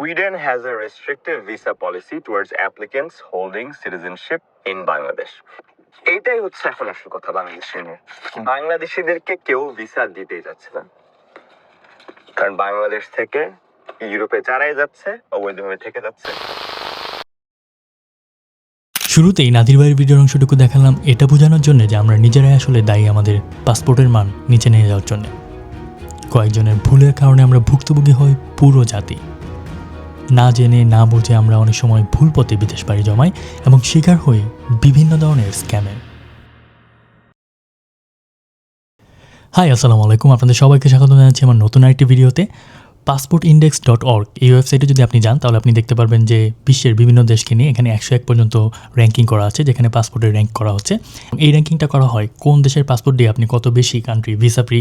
Sweden has a restrictive visa policy towards applicants holding citizenship in Bangladesh. এইটাই হচ্ছে এখন আসল কথা বাংলাদেশে বাংলাদেশিদেরকে কেউ ভিসা দিতেই যাচ্ছে না। কারণ বাংলাদেশ থেকে ইউরোপে যারাই যাচ্ছে অবৈধভাবে থেকে যাচ্ছে। শুরুতেই নাদির ভাইয়ের ভিডিওর অংশটুকু দেখালাম। এটা বোঝানোর জন্য যে আমরা নিজেরাই আসলে দায়ী আমাদের পাসপোর্টের মান নিচে নিয়ে যাওয়ার জন্য। কয়েকজনের ভুলের কারণে আমরা ভুক্তভোগী হই পুরো জাতি। না জেনে, না বুঝে আমরা অনেক সময় ভুল পথে বিদেশ পাড়ি জমাই এবং শিকার হই বিভিন্ন ধরনের স্ক্যামের হাই, আসসালামু আলাইকুম। আপনাদের সবাইকে স্বাগত জানাচ্ছি আমার নতুন আরেকটি ভিডিওতে। পাসপোর্ট ইন্ডেক্স ডট অর্গ এই ওয়েবসাইটে যদি আপনি যান, তাহলে আপনি দেখতে পারবেন যে বিশ্বের বিভিন্ন দেশকে নিয়ে এখানে একশো এক পর্যন্ত র্যাঙ্কিং করা আছে, যেখানে পাসপোর্টের র্যাঙ্ক করা হচ্ছে। এই র্যাঙ্কিংটা করা হয় কোন দেশের পাসপোর্ট দিয়ে আপনি কত বেশি কান্ট্রি ভিসা ফ্রি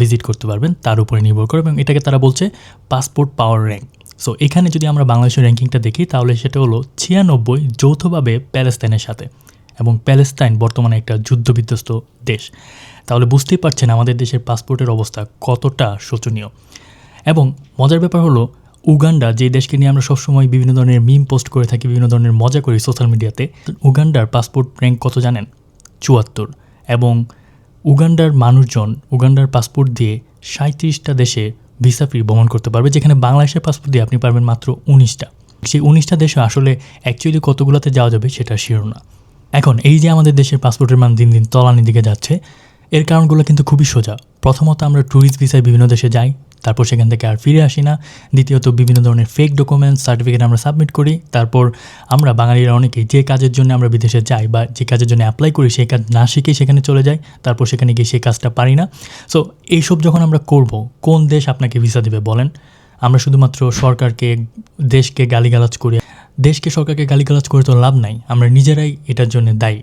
ভিজিট করতে পারবেন, তার উপরে নির্ভর করে এবং এটাকে তারা বলছে পাসপোর্ট পাওয়ার র্যাঙ্ক সো এখানে যদি আমরা বাংলাদেশের র্যাঙ্কিংটা দেখি, তাহলে সেটা হলো ছিয়ানব্বই যৌথভাবে প্যালেস্তাইনের সাথে এবং প্যালেস্তাইন বর্তমানে একটা যুদ্ধবিধ্বস্ত দেশ। তাহলে বুঝতেই পারছেন আমাদের দেশের পাসপোর্টের অবস্থা কতটা শোচনীয়। এবং মজার ব্যাপার হলো, উগান্ডা, যে দেশকে নিয়ে আমরা সবসময় বিভিন্ন ধরনের মিম পোস্ট করে থাকি, বিভিন্ন ধরনের মজা করি সোশ্যাল মিডিয়াতে, উগান্ডার পাসপোর্ট র্যাঙ্ক কত জানেন? চুয়াত্তর। এবং উগান্ডার মানুষজন, উগান্ডার পাসপোর্ট দিয়ে সাঁত্রিশটা দেশে ভিসা ফ্রি ভ্রমণ করতে পারবে, যেখানে বাংলাদেশের পাসপোর্ট দিয়ে আপনি পারবেন মাত্র উনিশটা। সেই উনিশটা দেশে আসলে অ্যাকচুয়ালি কতগুলোতে যাওয়া যাবে সেটা শিরো না। এখন, এই যে আমাদের দেশের পাসপোর্টের মান দিন দিন তলানির দিকে যাচ্ছে, এর কারণগুলো কিন্তু খুবই সোজা। প্রথমত আমরা ট্যুরিস্ট ভিসায় বিভিন্ন দেশে যাই তারপর সেখান থেকে আর ফিরে আসি না। দ্বিতীয়ত বিভিন্ন ধরনের ফেক ডকুমেন্টস সার্টিফিকেট আমরা সাবমিট করি। তারপর আমরা বাঙালিরা অনেকেই যে কাজের জন্য আমরা বিদেশে যাই বা যে কাজের জন্য অ্যাপ্লাই করি, সেই কাজ না শিখেই সেখানে চলে যাই। তারপর সেখানে গিয়ে সেই কাজটা পারি না। সো এইসব যখন আমরা করব, কোন দেশ আপনাকে ভিসা দেবে বলেন? আমরা শুধুমাত্র সরকারকে, দেশকে গালিগালাজ করি। দেশকে সরকারকে গালিগালাজ করে তো লাভ নাই। আমরা নিজেরাই এটার জন্য দায়ী।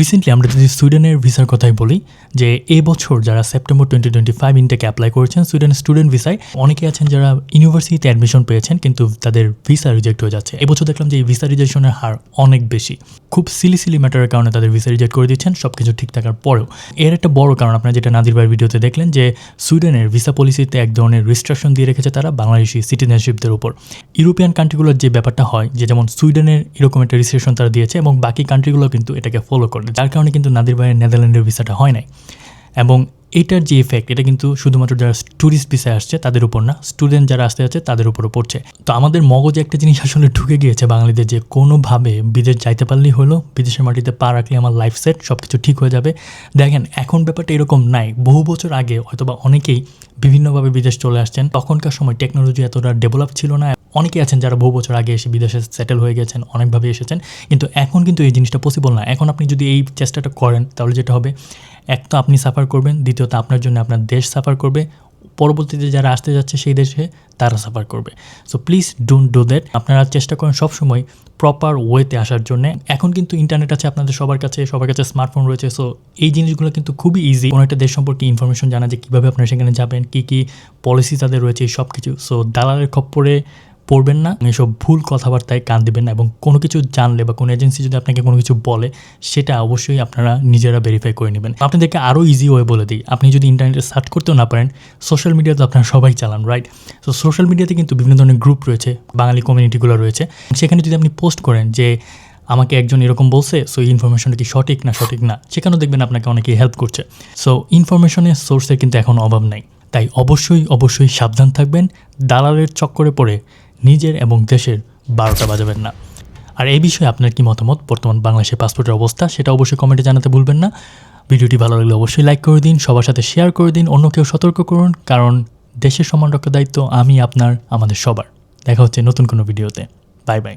রিসেন্টলি আমরা যদি সুইডেনের ভিসার কথাই বলি, যে এবছর যারা সেপ্টেম্বর টোয়েন্টি টোয়েন্টি ফাইভ ইনটেকে অ্যাপ্লাই করেছেন সুইডেন স্টুডেন্ট ভিসায় অনেকে আছেন যারা ইউনিভার্সিটিতে অ্যাডমিশন পেয়েছেন, কিন্তু তাদের ভিসা রিজেক্ট হয়ে যাচ্ছে। এবছর দেখলাম যে এই ভিসা রিজেকশনের হার অনেক বেশি। খুব সিলি সিলি ম্যাটারের কারণে তাদের ভিসা রিজেক্ট করে দিচ্ছেন সব কিছু ঠিক থাকার পরেও। এর একটা বড় কারণ আপনারা যেটা নাদির ভাইয়ের ভিডিওতে দেখলেন, যে সুইডেনের ভিসা পলিসিতে এক ধরনের রিস্ট্রিকশন দিয়ে রেখেছে তারা বাংলাদেশি সিটিজেনশিপদের উপর। ইউরোপিয়ান কান্ট্রিগুলোর যে ব্যাপারটা হয়, যে যেমন সুইডেনের এরকম একটা রিস্ট্রিকশন তারা দিয়েছে, এবং বাকি কান্ট্রিগুলো কিন্তু এটাকে ফলো করে। যার কারণে কিন্তু নাদির ভাইয়ের নেদারল্যান্ডের ভিসাটা হয় নাই। এবং এটার যে ইফেক্ট এটা কিন্তু শুধুমাত্র যারা ট্যুরিস্ট ভিসায় আসছে, তাদের উপর না স্টুডেন্ট যারা আসতে যাচ্ছে, তাদের উপরও পড়ছে। তো আমাদের মগজে একটা জিনিস আসলে ঢুকে গিয়েছে বাঙালিদের যে কোনোভাবে বিদেশ যাইতে পারলেই হলো, বিদেশের মাটিতে পা রাখলে আমার লাইফ সেট সব কিছু ঠিক হয়ে যাবে। দেখেন, এখন ব্যাপারটা এরকম নাই। বহু বছর আগে হয়তোবা অনেকেই বিভিন্নভাবে বিদেশ চলে আসছেন। তখনকার সময় টেকনোলজি এতটা ডেভেলপ ছিল না। অনেকেই আছেন যারা বহু বছর আগে এসে বিদেশে সেটেল হয়ে গেছেন, অনেকভাবে এসেছেন, কিন্তু এখন কিন্তু এই জিনিসটা পসিবল না। এখন আপনি যদি এই চেষ্টাটা করেন, তাহলে যেটা হবে, এক তো আপনি সাফার করবেন, দ্বিতীয়ত আপনার জন্য আপনার দেশ সাফার করবে, পরবর্তীতে যারা আসতে যাচ্ছে সেই দেশে তারা সাফার করবে। So please don't do that আপনারা চেষ্টা করেন সবসময় প্রপার ওয়েতে আসার জন্য। এখন কিন্তু ইন্টারনেট আছে আপনাদের সবার কাছে সবার কাছে স্মার্টফোন রয়েছে সো এই জিনিসগুলো কিন্তু খুবই ইজি কোনো একটা দেশ সম্পর্কে ইনফরমেশন জানা যে কীভাবে আপনারা সেখানে যাবেন, কী কী পলিসি তাদের রয়েছে সব কিছু সো দালালের খপ্পরে পড়বেন না। এসব ভুল কথাবার্তায় কান দেবেন না এবং কোনো কিছু জানলে বা কোনো এজেন্সি যদি আপনাকে কোনো কিছু বলে, সেটা অবশ্যই আপনারা নিজেরা ভেরিফাই করে নেবেন। আপনাদেরকে আরও ইজি ওয়ে বলে দিই। আপনি যদি ইন্টারনেটে সার্চ করতেও না পারেন সোশ্যাল মিডিয়া তো আপনারা সবাই চালান রাইট সো সোশ্যাল মিডিয়াতে কিন্তু বিভিন্ন ধরনের গ্রুপ রয়েছে, বাঙালি কমিউনিটিগুলো রয়েছে। সেখানে যদি আপনি পোস্ট করেন যে, আমাকে একজন এরকম বলছে সো এই ইনফরমেশনটা কি সঠিক না সঠিক না? সেখানেও দেখবেন আপনাকে অনেকেই হেল্প করছে। সো ইনফরমেশনের সোর্সের কিন্তু এখন অভাব নাই। তাই অবশ্যই অবশ্যই সাবধান থাকবেন। দালালের চক্করে পড়ে নিজের এবং দেশের বারোটা বাজাবেন না। আর এই বিষয়ে আপনার কি মতামত? বর্তমান বাংলাদেশের পাসপোর্টের অবস্থা, সেটা অবশ্যই কমেন্টে জানাতে ভুলবেন না। ভিডিওটি ভালো লাগলে অবশ্যই লাইক করে দিন, সবার সাথে শেয়ার করে দিন অন্য কেউ সতর্ক করুন, কারণ দেশের সম্মান রক্ষার দায়িত্ব আমি, আপনার, আমাদের সবার। দেখা হচ্ছে নতুন কোনো ভিডিওতে। Bye bye.